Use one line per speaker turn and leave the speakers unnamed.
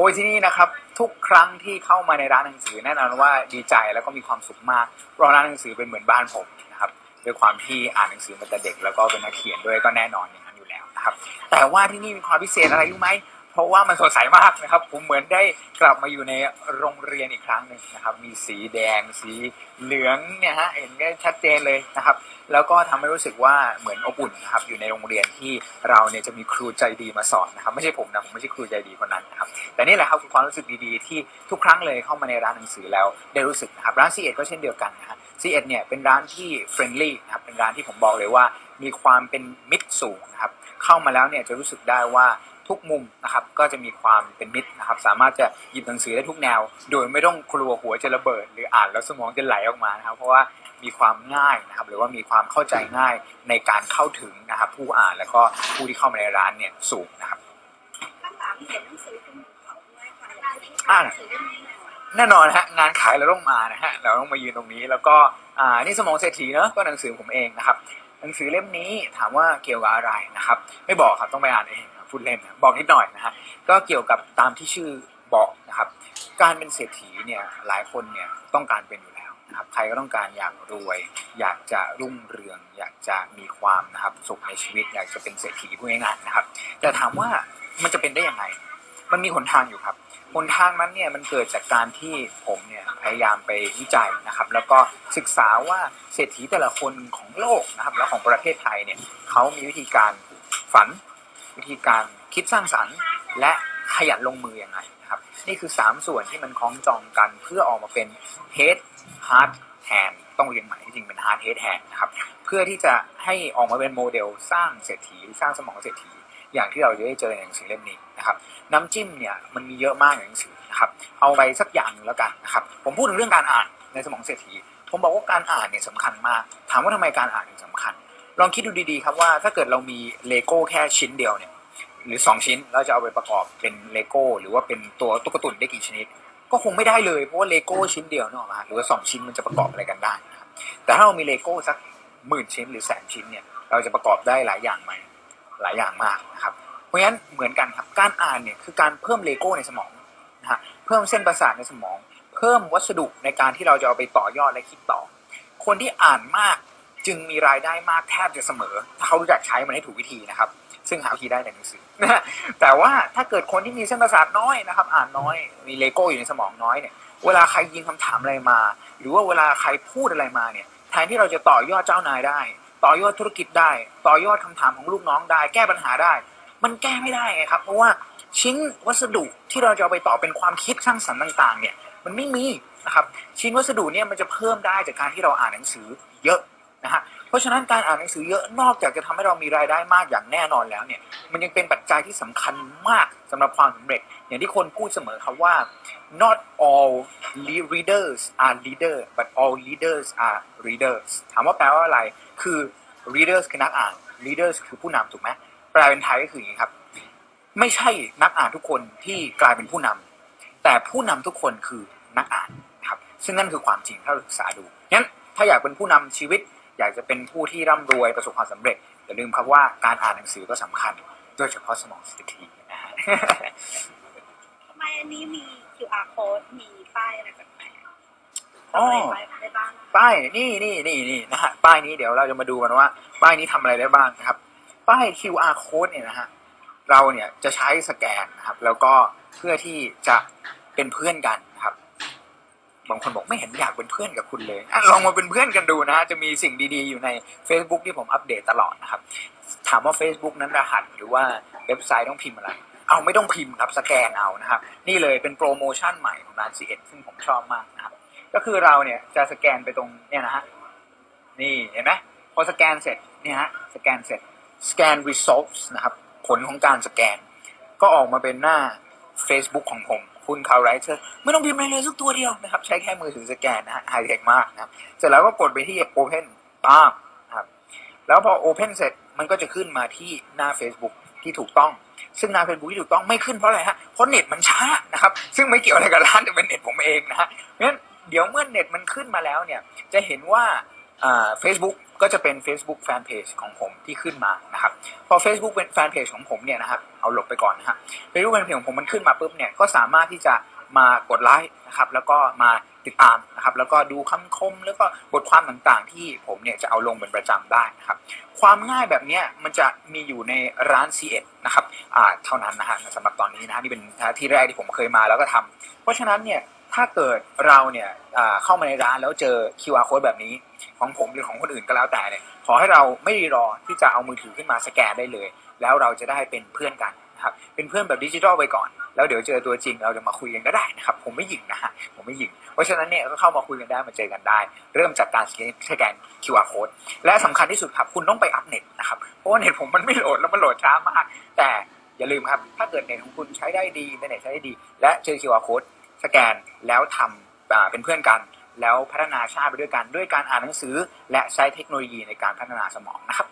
อ้ยที่นี่นะครับทุกครั้งที่เข้ามาในร้านหนังสือแน่นอนว่าดีใจแล้วก็มีความสุขมากเพราะร้านหนังสือเป็นเหมือนบ้านผมนะครับด้วยความที่อ่านหนังสือมาแต่เด็กแล้วก็เป็นนักเขียนด้วยก็แน่นอนอย่างนั้นอยู่แล้วนะครับแต่ว่าที่นี่มีความพิเศษอะไรรู้ไหม ราะว่ามันสดใสมากนะครับ ผมเหมือนได้กลับมาอยู่ในโรงเรียนอีกครั้งหนึ่งนะครับ มีสีแดงสีเหลืองเนี่ยฮะเห็นได้ชัดเจนเลยนะครับ แล้วก็ทำให้รู้สึกว่าเหมือนอบอุ่นนะครับอยู่ในโรงเรียนที่เราเนี่ยจะมีครูใจดีมาสอนนะครับ ไม่ใช่ผมนะผมไม่ใช่ครูใจดีคนนั้นนะครับแต่นี่แหละครับคือความรู้สึกดีๆ ที่ทุกครั้งเลยเข้ามาในร้านหนังสือแล้วได้รู้สึกนะครับร้านซีเอ็ดก็เช่นเดียวกันนะฮะซีเอ็ดเนี่ยเป็นร้านที่เฟรนลี่นะครับเป็นร้านที่ผมบอกเลยว่ามีความเป็นมิตรสูงนะครับเข้ามาแล้วเนี่ยจะรู้สึกได้ว่า ทุกมุมนะครับก็จะมีความเป็นมิตรนะครับ สามารถจะหยิบหนังสือได้ทุกแนว โดยไม่ต้องกลัวหัวจะระเบิด หรืออ่านแล้วสมองจะไหลออกมานะครับ เพราะว่ามีความง่ายนะครับ หรือว่ามีความเข้าใจง่ายในการเข้าถึงนะครับ ผู้อ่านแล้วก็ผู้ที่เข้ามาในร้านเนี่ยสูงนะครับ
ข้างหลังเห็นหนังสือเป็นเขาด้วยค่ะอยากให้
อ่า
หนังสือเล่มนี้หน่อย
แน่นอนฮะงานขายเราต้องมานะฮะเราต้องมายืนตรงนี้ แล้วก็อ่านี่สมองเศรษฐีเนอะก็หนังสือผมเองนะครับหนังสือเล่มนี้ถามว่าเกี่ยวกับอะไรนะครับ ไม่บอกครับต้องไปอ่านเองครับ พูดเล่นบอกนิดหน่อยนะฮะก็เกี่ยวกับตามที่ชื่อบอกนะครับ การเป็นเศรษฐีเนี่ยหลายคนเนี่ยต้องการเป็นอยู่แล้วนะครับใครก็ต้องการอยากรวย อยากจะรุ่งเรือง อยากจะมีความนะครับสุขในชีวิต อยากจะเป็นเศรษฐีพูดง่ายๆนะครับ แต่ถามว่ามันจะเป็นได้ยังไง มันมีหนทางอยู่ครับหนทางนั้นเนี่ยมันเกิดจากการที่ผมเนี่ยพยายามไปวิจัยนะครับ แล้วก็ศึกษาว่าเศรษฐีแต่ละคนของโลกนะครับ แล้วของประเทศไทยเนี่ยเขามีวิธีการฝัน วิธีการคิดสร้างสรรค์ และขยันลงมือยังไงครับ นี่คือ 3 ส่วนที่มันคล้องจองกันเพื่อออกมาเป็น head heart hand ต้องเรียนใหม่จริงเป็น heart head hand นะครับเพื่อที่จะให้ออกมาเป็นโมเดลสร้างเศรษฐีหรือสร้างสมองเศรษฐีอย่างที่เราจะได้เจอในหนังสือเล่มนี้นะครับน้ำจิ้มเนี่ยมันมีเยอะมากในหนังสือนะครับเอาไปสักอย่างหนึ่งแล้วกันนะครับผมพูดถึงเรื่องการอ่านในสมองเศรษฐี ผมบอกว่าการอ่านเนี่ยสำคัญมาก ถามว่าทำไมการอ่านถึงสำคัญ ลองคิดดูดีๆครับว่าถ้าเกิดเรามีเลโก้แค่ชิ้นเดียวเนี่ย หรือ 2 ชิ้นเราจะเอาไปประกอบเป็นเลโก้หรือว่าเป็นตัวตุ๊กตุนได้กี่ชนิด ก็คงไม่ได้เลยเพราะว่าเลโก้ชิ้นเดียวเนกอะมาหรือว่าสองชิ้นมันจะประกอบอะไรกันได้นะครับแต่ถ้าเรามีเลโก้สักหมื่นชิ้นหรือแสนชิ้นเนี่ยเราจะประกอบได้หลายอย่างไหมหลายอย่างมากนะครับเพราะฉะนั้นเหมือนกันครับการอ่านเนี่ยคือการเพิ่มเลโก้ในสมองนะฮะเพิ่มเส้นประสาทในสมอง เพิ่มวัสดุในการที่เราจะเอาไปต่อยอดและคิดต่อ คนที่อ่านมากจึงมีรายได้มากแทบจะเสมอ ถ้าเขารู้จักใช้มันให้ถูกวิธีนะครับ ซึ่งหาวิธีได้ในหนังสือนะแต่ว่าถ้าเกิดคนที่มีเส้นประสาทน้อยนะครับ อ่านน้อย มีเลโก้อยู่ในสมองน้อยเนี่ย เวลาใครยิงคำถามอะไรมา หรือว่าเวลาใครพูดอะไรมาเนี่ย แทนที่เราจะต่อยอดเจ้านายได้ ต่อยอดธุรกิจได้ ต่อยอดคำถามของลูกน้องได้ แก้ปัญหาได้ มันแก้ไม่ได้ไงครับ เพราะว่าชิ้นวัสดุที่เราจะเอาไปต่อเป็นความคิดสร้างสรรค์ต่าง ๆ เนี่ย มันไม่มีนะครับ ชิ้นวัสดุเนี่ยมันจะเพิ่มได้จากการที่เราอ่านหนังสือเยอะนะฮะ เพราะฉะนั้นการอ่านหนังสือเยอะนอกจากจะทำให้เรามีรายได้มากอย่างแน่นอนแล้วเนี่ยมันยังเป็นปัจจัยที่สำคัญมากสำหรับความสำเร็จ อย่างที่คนพูดเสมอครับว่า not all readers are leader but all leaders are readers ถามว่าแปลว่าอะไร คือ readers คือนักอ่าน leaders คือผู้นำถูกไหมแปลเป็นไทยก็คืออย่างนี้ครับ ไม่ใช่นักอ่านทุกคนที่กลายเป็นผู้นำแต่ผู้นำทุกคนคือนักอ่านครับ ซึ่งนั่นคือความจริงถ้าเราศึกษาดูงั้นถ้าอยากเป็นผู้นำชีวิต อยากจะเป็นผู้ที่ร่ำรวยประสบความสำเร็จอย่าลืมครับว่าการอ่านหนังสือก็สำคัญ โดยเฉพาะสมองเศรษฐีนะฮะ
ทำไมอันนี้มี QR code มีป้ายอะไรแปลกๆ
อ๋อ
ทำอะไรได้บ้าง
ป้ายนี่นี่นี่นี่นะฮะป้ายนี้เดี๋ยวเราจะมาดูกันว่า ป้ายนี้ทำอะไรได้บ้างนะครับ ป้าย QR code เนี่ยนะฮะเราเนี่ยจะใช้สแกนนะครับ แล้วก็เพื่อที่จะเป็นเพื่อนกันนะครับ บางคนบอกไม่เห็นอยากเป็นเพื่อนกับคุณเลยอลองมาเป็นเพื่อนกันดูนะฮะจะมีสิ่งดีๆอยู่ใน Facebook ที่ผมอัปเดตตลอดนะครับ ถามว่า Facebook นั้นรหัสหรือว่าเว็บไซต์ต้องพิมพ์อะไรเอาไม่ต้องพิมพ์ครับสแกนเอานะครับนี่เลยเป็นโปรโมชั่นใหม่ของร้าน C1 ซึ่งผมชอบมากนะครับก็คือเราเนี่ยจะสแกนไปตรงเนี่ยนะฮะนี่เห็นไหมพอสแกนเสร็จเนี่ยฮะสแกนเสร็จ scan results นะครับ ผลของการสแกน ก็ออกมาเป็นหน้า Facebook ของผม คุณคาร์ไรเตอร์ไม่ต้องพิมพ์อะไรเลยสักตัวเดียวนะครับ ใช้แค่มือถือสแกนนะฮะไฮเทคมากนะครับ เสร็จแล้วก็กดไปที่ Open ป้ามนะครับ แล้วพอ Open เสร็จมันก็จะขึ้นมาที่หน้า Facebook ที่ถูกต้อง ซึ่งหน้า Facebook ที่ถูกต้องไม่ขึ้นเพราะอะไรฮะเพราะเน็ตมันช้านะครับ ซึ่งไม่เกี่ยวอะไรกับร้านแต่เป็นเน็ตผมเองนะฮะเพราะฉะนั้นเดี๋ยวเมื่อเน็ตมันขึ้นมาแล้วเนี่ยจะเห็นว่าเฟซบุ๊ก ก็จะเป็น Facebook Fanpage ของผมที่ขึ้นมานะครับ พอ Facebook เป็นแฟนเพจของผมเนี่ยนะครับเอาหลบไปก่อนนะฮะ Facebook Fanpage ของผมมันขึ้นมาปุ๊บเนี่ยก็สามารถที่จะมากดไลค์นะครับ แล้วก็มาติดตามนะครับ แล้วก็ดูคำคมแล้วก็บทความต่างๆ ที่ผมเนี่ยจะเอาลงเป็นประจำได้นะครับ ความง่ายแบบเนี้ยมันจะมีอยู่ในร้าน C1 นะครับอ่าเท่านั้นนะฮะสำหรับตอนนี้นะฮะนี่เป็นที่แรกที่ผมเคยมาแล้วก็ทำเพราะฉะนั้นเนี่ย ถ้าเกิดเราเนี่ยเข้ามาในร้านแล้วเจอ QR code แบบนี้ ของผมหรือของคนอื่นก็แล้วแต่เนี่ยขอให้เราไม่รีรอที่จะเอามือถือขึ้นมาสแกนได้เลย แล้วเราจะได้เป็นเพื่อนกันนะครับเป็นเพื่อนแบบดิจิทัลไปก่อน แล้วเดี๋ยวเจอตัวจริงเราจะมาคุยกันก็ได้นะครับ ผมไม่หยิงนะฮะผมไม่หยิง เพราะฉะนั้นเนี่ยก็เข้ามาคุยกันได้มาเจอกันได้ เริ่มจากการสแกน QR code และสำคัญที่สุดครับคุณต้องไปอัปเน็ตนะครับเพราะว่าเน็ตผมมันไม่โหลดแล้วมันโหลดช้ามากแต่อย่าลืมครับ ถ้าเกิดเน็ตของคุณใช้ได้ดีเน็ตใช้ได้ดี และเจอ QR code สแกนแล้วทำเป็นเพื่อนกัน แล้วพัฒนาชาติไปด้วยกันด้วยการอ่านหนังสือ และใช้เทคโนโลยีในการพัฒนาสมองนะครับ